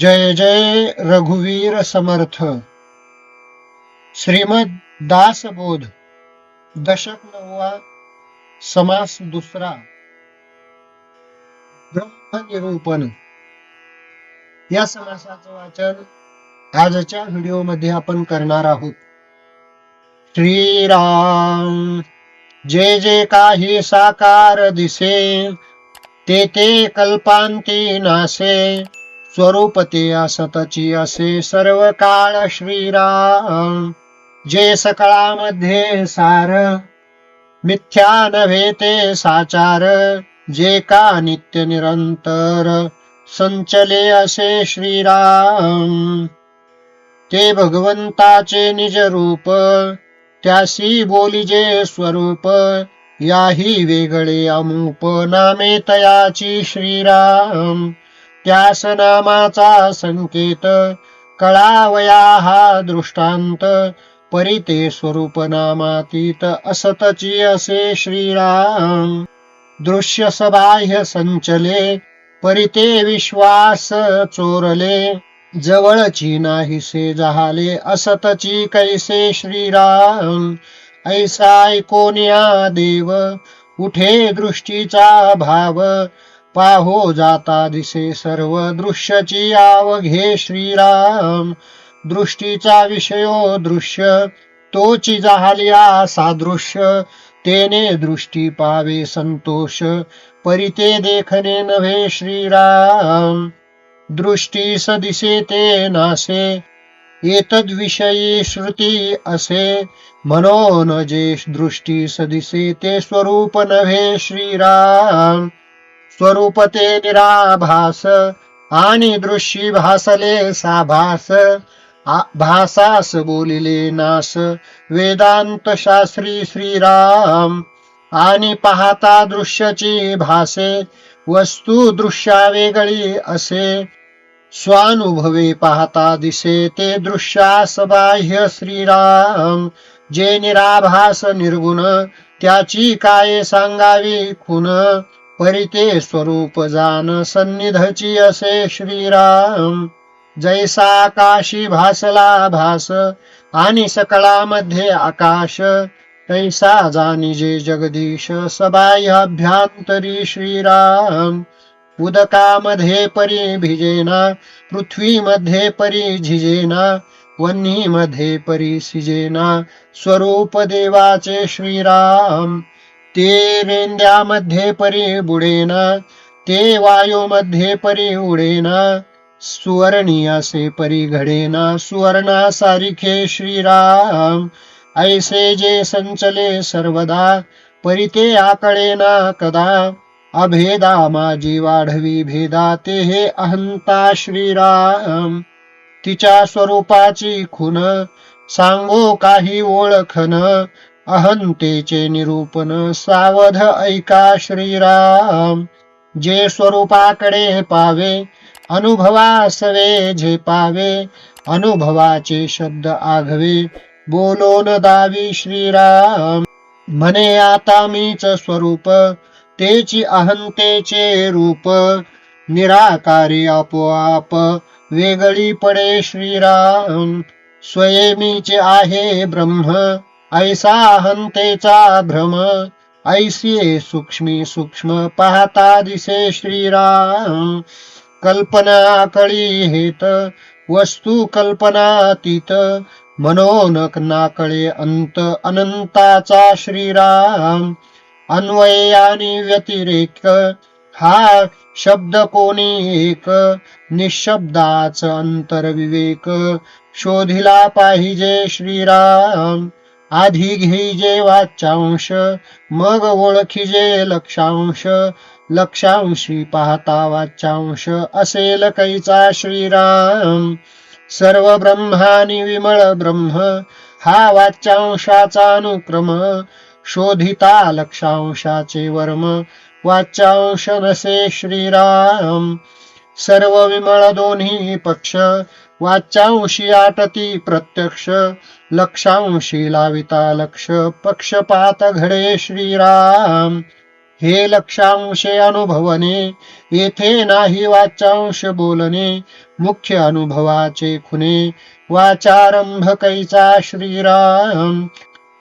जय जय रघुवीर समर्थ। श्रीमद दासबोध दशक नववा समास दुसरा। ब्रह्मनिरूपण। या समासाचं वाचन आजच्या व्हिडिओमध्ये आपण करणार आहोत. श्रीराम जे जे काही साकार दिसे ते ते कल्पांती नासे स्वरूपते असतची असे सर्व काळ श्रीराम. जे सकळामध्ये सार मिथ्या नव्हे ते साचार जे का नित्य निरंतर संचले असे श्रीराम. ते भगवंताचे निज रूप त्यासी बोलिजे स्वरूप याही वेगळे अमूप नामे तयाची श्रीराम. त्यास नामाचा संकेत कळावया हा दृष्टांत परिते स्वरूप नामातीत असतची असे श्रीराम. दृश्य सबाह्य संचले परिते विश्वास चोरले जवळची नाहीसे जहाले असतची कैसे श्रीराम. ऐसा ऐकोनिया देव उठे दृष्टीचा भाव पाहो जाता दिसे सर्व दृश्यची आवघे श्रीराम. दृष्टीचा विषयो दृश्य तोची जाहलिया सादृश्य. तेने दृष्टी पावे संतोष परिते देखणे नव्हे श्रीराम. दृष्टी दिसे ते नासे एतद्विषयी श्रुती असे. म्हणून जे दृष्टी सदिसे ते स्वरूप नव्हे श्रीराम. स्वरूप ते निराभास आणि दृष्टी भासले साभास. आ- भासास बोलिले नास. वेदांत शास्त्री श्रीराम आणि पाहता दृश्यची भासे वस्तू दृश्या वेगळी असे. स्वानुभवे पाहता दिसे ते दृश्यास बाह्य श्रीराम. जे निराभास निर्गुण त्याची काय सांगावी खुन परिते स्वरूप जान सन्निधची असे श्रीराम. जैसा काशी भासला भास आणि सकळामध्ये आकाश तैसा जानिजे जगदीश सबाह्याभ्यांतरी श्रीराम. उदकामध्ये परी भिजेना पृथ्वीमध्ये परी झिजेना वन्हीमध्ये परी सिजेना स्वरूप देवाचे श्रीराम. ते रेंद्यामध्ये परी बुडेना ते वायूमध्ये परी उडेना सुवर्णी असे परी घडेना सुवर्णा सारिखे श्रीराम ऐसे जे संचले सर्वदा परिते आकळेना कदा अभेदा माझी वाढवी भेदा ते हे अहंता श्रीराम. तिच्या स्वरूपाची खुन सांगो काही ओळखन अहंतेचे निरूपण सावध ऐका श्रीराम. जे स्वरूपाकडे पावे अनुभवासवे जे पावे अनुभवाचे शब्द आघवे बोलोन दावी श्रीराम. म्हणे आता मीच स्वरूप तेची अहंतेचे रूप निराकारी आपोआप वेगळी पडे श्रीराम. स्वयमीचे आहे ब्रह्म ऐसा हंतेचा भ्रम ऐसिये सूक्ष्मी सूक्ष्म पाहता दिसे श्रीराम कल्पना कळी हेत वस्तू कल्पनातीत मनोनक नाकळे अंत अनंताचा श्रीराम. अन्वय आणि व्यतिरेक हा शब्द कोणी एक? निशब्दाच अंतर विवेक शोधिला पाहिजे श्रीराम. आधी घेईजे वाच्यांश मग ओळखीजे लक्षांश. लक्षांशी पाहता वाचांश असेल कैचा श्रीराम. सर्व ब्रह्मानी विमळ ब्रह्म हा वाच्यांशाचा अनुक्रम. शोधिता लक्षांशाचे वर्म वाच्यांश नसे श्रीराम. सर्व विमळ दोन्ही पक्ष वाच्यांशी आटती प्रत्यक्ष. लक्षांशी लाविता लक्ष पक्षपात घडे श्रीराम. हे लक्षांशे अनुभवने येथे नाही वाचांश बोलणे मुख्य अनुभवाचे खुने वाचारंभ कैचा श्रीराम.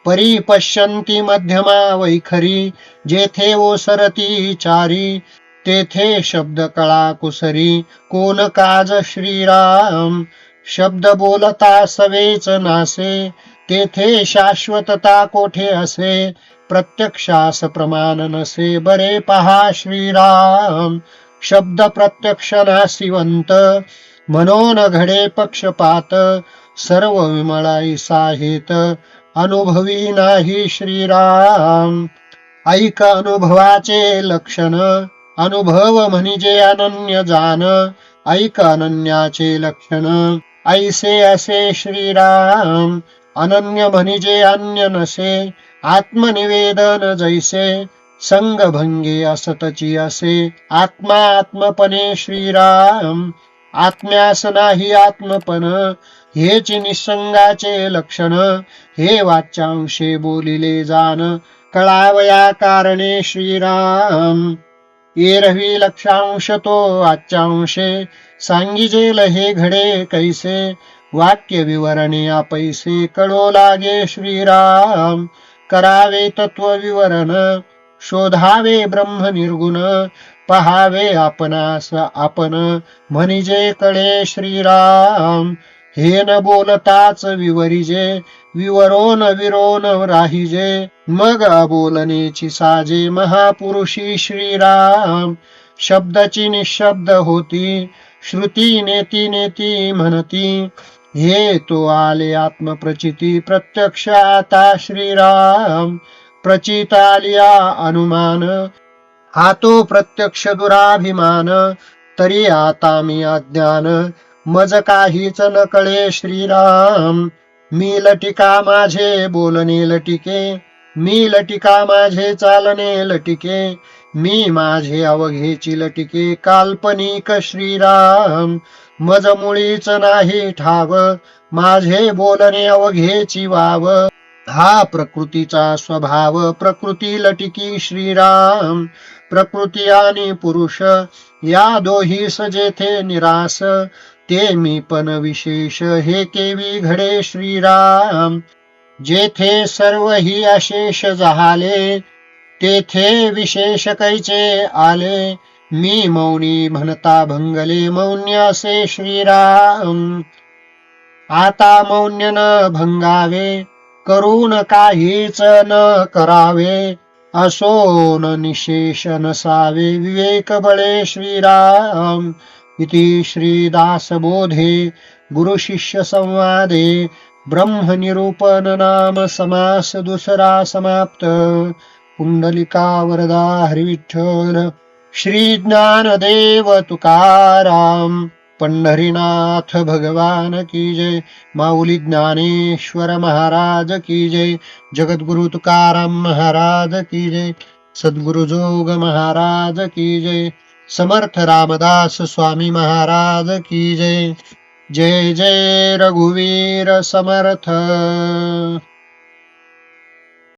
परिपश्यन्ति मध्यमा वैखरी जेथे ओसरती चारी तेथे शब्द कळा कुसरी कोण काज श्रीराम. शब्द बोलता सवेच नासे तेथे शाश्वतता कोठे असे? प्रत्यक्षास प्रमाण नसे बरे पहा श्रीराम. शब्द प्रत्यक्ष नासिवंत मनोन घडे पक्षपात सर्व विमळाई साहित अनुभवी नाही श्रीराम. ऐक अनुभवाचे लक्षण अनुभव म्हणजे अनन्य जान ऐक अनन्याचे लक्षण. ऐसे असे श्रीराम अनन्य म्हणजे अन्य नसे आत्मनिवेदन जैसे संगभंगे असतची असे आत्मा आत्मपणे श्रीराम आत्म्यास नाही आत्मपण हेच निसंगाचे लक्षण हे वाच्यांशे बोलिले जाण कळावया कारणे श्रीराम. येरवी लक्षांश तो वाच्यांशे सांगिजेल हे घडे कैसे? वाक्य विवरणे आपैसे कळो लागे श्रीराम. करावे तत्व विवरण शोधावे ब्रह्म निर्गुण. पहावे आपणास आपण म्हणजे कळे श्रीराम. हे न बोलताच विवरिजे विवरोन विरोन राहिजे. मग अबोलनेची साजे महापुरुषी श्रीराम. शब्दाची निशब्द होती श्रुती नेती नेती म्हणती. हे तो आले आत्मप्रचिती प्रत्यक्ष आता श्रीराम. प्रचित आलिया अनुमान. हा तो प्रत्यक्ष दुराभिमान. तरी आता मी अज्ञान. मज काहीच न कळे श्रीराम. मी लटिका माझे बोलणे लटिके. मी लटिका माझे चालणे लटिके. मी माझे अवघेची लटिके. काल्पनिक श्रीराम. मज मुळीच नाही ठाव. माझे बोलणे अवघेची वाव. हा प्रकृतीचा स्वभाव. प्रकृती लटिकी श्रीराम. प्रकृती आणि पुरुष. या दोही सजेथे निरास. ते मी पण विशेष हे केवी घडे श्रीराम. जेथे सर्व ही अशेष झाले तेथे विशेष कैचे आले. मी मौनी म्हणता भंगले मौन्यसे श्रीराम. आता मौन्य न भंगावे करून काहीच न करावे. असो न निशेष नसावे विवेक बळे श्रीराम. इति श्रीदासबोधे गुरुशिष्य संवादे ब्रह्मनिरूपण नाम समास दुसरा समाप्त। पुंडलिका वरदा हरिविठ्ठल। श्री तुकाराम। पंढरीनाथ भगवान की जय। माऊली ज्ञानेश्वर महाराज की जय। जगद्गुरु तुकाराम महाराज की जय। सद्गुरु जोग महाराज की जय। समर्थ रामदास स्वामी महाराज की जय. जय जय रघुवीर समर्थ.